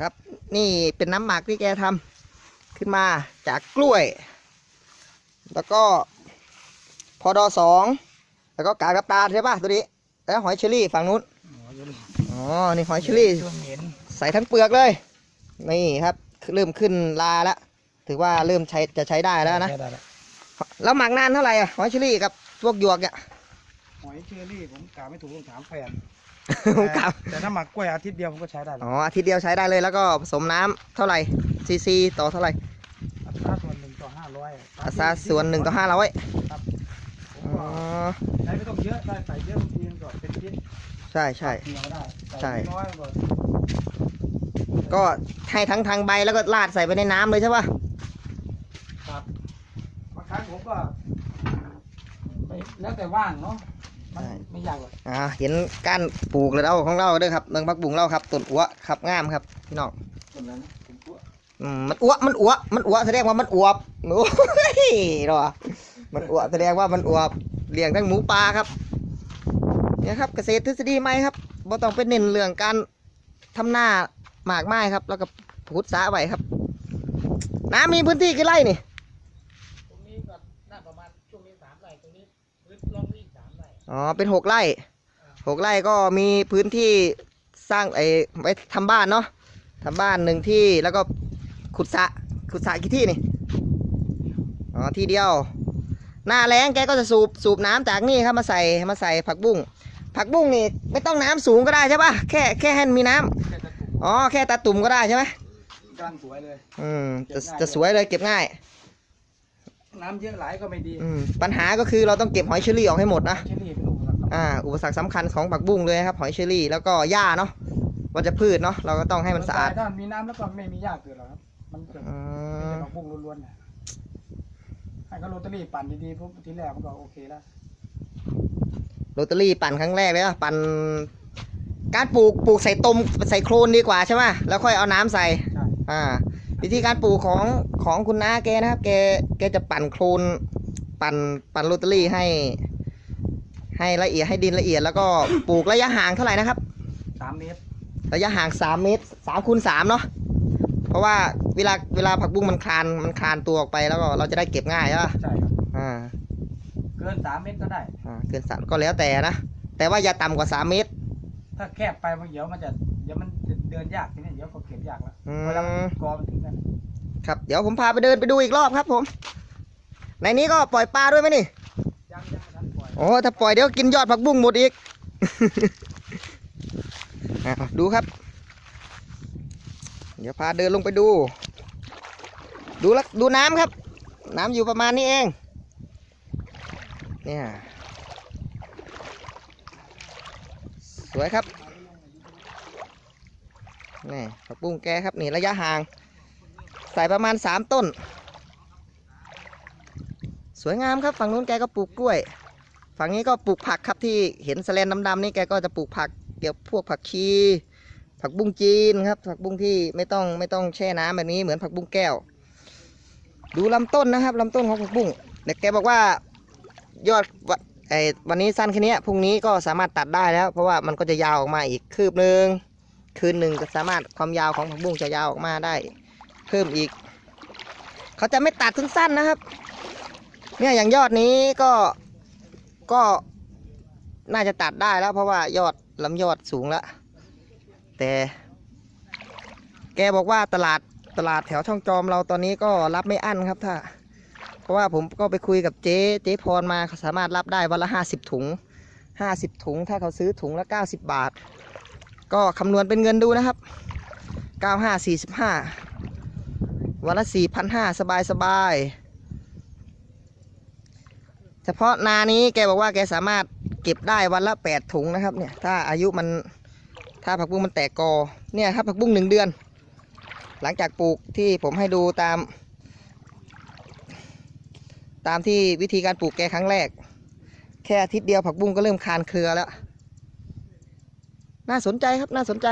ครับ นี่เป็นน้ำหมักที่แกทำขึ้นมาจากกล้วย แล้วก็พอดอสองแล้วก็กากน้ำตาลใช่ป่ะตัวนี้ แล้วหอยเชอรี่ฝั่งนู้นอ๋อนี่หอยเชอรี่ใส่ทั้งเปลือกเลย นี่ครับเริ่มขึ้นลาแล้วถือว่าเริ่มใช้จะใช้ได้แล้วนะแล้วหมักนานเท่าไหร่อะหอยเชอรี่กับพวกหยวกเนี่ยหอยเชอรี่ผมกาไม่ถูกต้องถามแฟน ผมกลับ แต่ถ้าหมักกล้วยอาทิตย์เดียวผมก็ใช้ได้แล้วอ๋ออาทิตย์เดียวใช้ได้เลยแล้วก็ผสมน้ำเท่าไหร่ซีซีต่อเท่าไหร่อัตราส่วนหนึ่งต่อห้าร้อยอัตราส่วนหนึ่งต่อห้าร้อยครับผมอ๋อก็ใช้ไม่ต้องเยอะได้ใส่เยอะบางทีมันก็เป็นพิษใช่ใช่ เหนียวได้ใช่ ใส่น้อยก็ก็ให้ทั้งทางใบแล้วก็ราดใส่ไปในน้ำเลยใช่ป่ะครับบางครั้งผมก็ไม่แล้วแต่ว่างเนาะมัน ไม่ยากหรอกอ่าเห็นก้านปลูกเลยเราของเราเด้อครับเมืองพักบุงเราครับต้นอัวครับงามครับพี่น้องตรงนั้นนะผมกลัวอืมมันอัวมันอัวมันอัวแสดงว่ามันอวบโอ้ยเหรอมันอัวแสดงว่ามันอวบเลี้ยงทั้งหมูปลาครับเนี่ยครับเกษตรทฤษฎีใหม่ครับบ่ต้องไปเน้นเรื่องการทำหน้าหมากไม้ครับ แล้วก็พุดสาไว้ครับ น้ำมีพื้นที่กี่ไร่นี่ ตรงนี้ก็น่าประมาณช่วงนี้สามไร่ตรงนี้พื้นล่องนี่สามไร่ อ๋อเป็นหกไร่หกไร่ก็มีพื้นที่สร้างไอ้ไว้ทำบ้านเนาะทำบ้านหนึ่งที่แล้วก็ขุดสระขุดสระกี่ที่นี่อ๋อที่เดียว หน้าแล้งแกก็จะสูบสูบน้ำจากนี่ครับมาใส่มาใส่ผักบุ้งผักบุ้งนี่ไม่ต้องน้ำสูงก็ได้ใช่ปะแค่แค่ให้มันมีน้ำแค่จะถูกอ๋อแค่ตาตุ่มก็ได้ใช่ไหมกำลังสวยเลยอืมจะจะสวยเลยเก็บง่าย น้ำเยอะไหลก็ไม่ดีอืมปัญหาก็คือเราต้องเก็บหอยเชอรี่ออกให้หมดนะเชอรี่เป็น อุปสรรคอ่าอุปสรรคสำคัญของผักบุ้งเลยครับหอยเชอรี่แล้วก็หญ้าเนาะวัชพืชเนาะเราก็ต้องให้มันสะอาด ถ้ามันมีน้ำแล้วก็ไม่มีหญ้าเกิดหรอกครับ มันจะอืเป็นมแต่ผักบุ้งล้วนๆนะให้เขาโรตารี่ปั่นดีๆปุ๊บทีแรกมันก็โอเคแล้ว โรตารี่ปั่นครั้งแรกเลยอะปั่นการปลูกปลูกใส่ตมใส่โครนดีกว่าใช่ไหมแล้วค่อยเอาน้ำใส่ ใช่ อ่า วิธีการปลูกของของคุณน้าแกนะครับ แกแกจะปั่นโครนปั่นปั่นโรตารี่ให้ ให้ละเอียดให้ดินละเอียดแล้วก็ปลูกระยะห่างเท่าไหร่นะครับ สามเมตร ระยะห่างสามเมตรสามคูณสามเนาะเพราะว่าเวลาเวลาผักบุ้งมันคลานมันคลานตัวออกไปแล้วก็เราจะได้เก็บง่ายใช่ปะใช่ครับ อ่าเกินสามเมตรก็ได้ อ่าเกินสามก็แล้วแต่นะแต่ว่าอย่าต่ำกว่าสามเมตร ถ้าแคบไปมันเดี๋ยวมันจะเดี๋ยวมันจะเดินยากทีนี้เดี๋ยวก็เก็บยากแล้วอืม เวลามันกอมันถึงกันครับเดี๋ยวผมพาไปเดินไปดูอีกรอบครับผม ในนี้ก็ปล่อยปลาด้วยไหมนี่ยังยังนั้นปล่ อยโอ้ถ้าปล่อยเดี๋ยวกินยอดผักบุ้งหมดอีกอดูครับ เดี๋ยวพาเดินลงไปดู ดูละดูน้ำครับ น้ำอยู่ประมาณนี้เอง เนี่ย สวยครับนี่ผักบุ้งแกครับนี่ระยะห่าง ใส่ประมาณสามต้น สวยงามครับฝั่งนู้นแกก็ปลูกกล้วย ฝั่งนี้ก็ปลูกผักครับที่เห็นแสแลนดำๆนี่แกก็จะปลูกผักเกี่ยวพวกผักชีผักบุ้งจีนครับ ผักบุ้งที่ไม่ต้องไม่ต้องแช่น้ำแบบนี้เหมือนผักบุ้งแก้ว ดูลำต้นนะครับลำต้นของผักบุ้งเด็กแกบอกว่ายอดวะไอ้วันนี้สั้นแค่นี้พรุ่งนี้ก็สามารถตัดได้แล้ว เพราะว่ามันก็จะยาวออกมาอีกคืบหนึ่งคืนหนึ่งก็สามารถความยาวของผักบุ้งจะยาวออกมาได้ เพิ่มอีก เขาจะไม่ตัดสั้นนะครับ เนี่ยอย่างยอดนี้ก็ ก็น่าจะตัดได้แล้ว เพราะว่ายอดลำยอดสูงแล้วแต่ แกบอกว่าตลาดตลาดแถวช่องจอมเราตอนนี้ก็รับไม่อั้นครับถ้า เพราะว่าผมก็ไปคุยกับเจ๊เจ๊พรมาสามารถรับได้วันละห้าสิบถุงห้าสิบถุง ถ้าเขาซื้อถุงละเก้าสิบบาท ก็คำนวณเป็นเงินดูนะครับเก้าห้าสี่สิบห้าวันละสี่พันห้าสบายสบาย เฉพาะนานี้แกบอกว่าแกสามารถเก็บได้วันละแปดถุงนะครับเนี่ยถ้าอายุมันถ้าผักบุ้งมันแตกกอเนี่ยครับผักบุ้งหนึ่งเดือน หลังจากปลูกที่ผมให้ดูตาม ตามที่วิธีการปลูกแกครั้งแรก แค่อาทิตย์เดียวผักบุ้งก็เริ่มคานเครือแล้ว น่าสนใจครับน่าสนใจ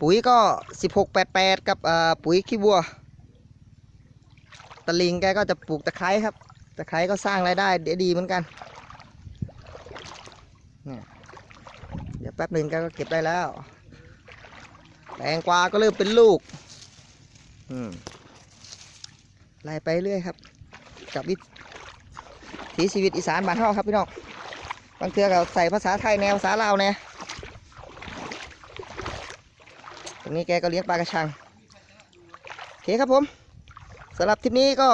ปุ๋ยก็สิบหกแปดแปดกับอ่อปุ๋ยขี้วัว ตะลิงแกก็จะปลูกตะไคร้ครับ ตะไคร้ก็สร้างรายได้เดี๋ยวดีเหมือนกันเดี๋ยวแป๊บหนึ่งแกก็เก็บได้แล้วแตงกวาก็เริ่มเป็นลูกไล่ไปเรื่อยครับกับวิถีชีวิตอีสานบ้านเฮาครับพี่น้องบางเทือก็ใส่ภาษาไทยแนวภาษาลาวแน่ตรงนี้แกก็เลี้ยงปลากระชังโอเคครับผม สำหรับทริปนี้ก็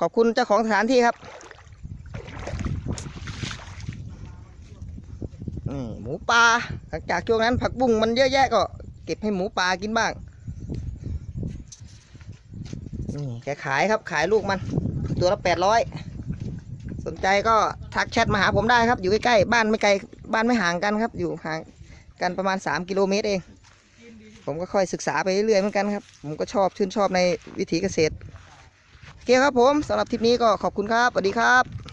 ขอบคุณเจ้าของสถานที่ครับหมูปลาหลังจากช่วงนั้นผักบุ้งมันเยอะแยะก็เก็บให้หมูปลากินบ้างนี่แกขายครับขายลูกมัน ตัวละแปดร้อยสนใจก็ทักแชทมาหาผมได้ครับ อยู่ใกล้ๆบ้านไม่ไกลบ้านไม่ห่างกันครับ อยู่ห่างกันประมาณ3กิโลเมตรเอง ผมก็ค่อยศึกษาไปเรื่อยๆเหมือนกันครับ ผมก็ชอบชื่นชอบในวิถีเกษตรโอเคครับผมสำหรับทริปนี้ก็ขอบคุณครับสวัสดีครับ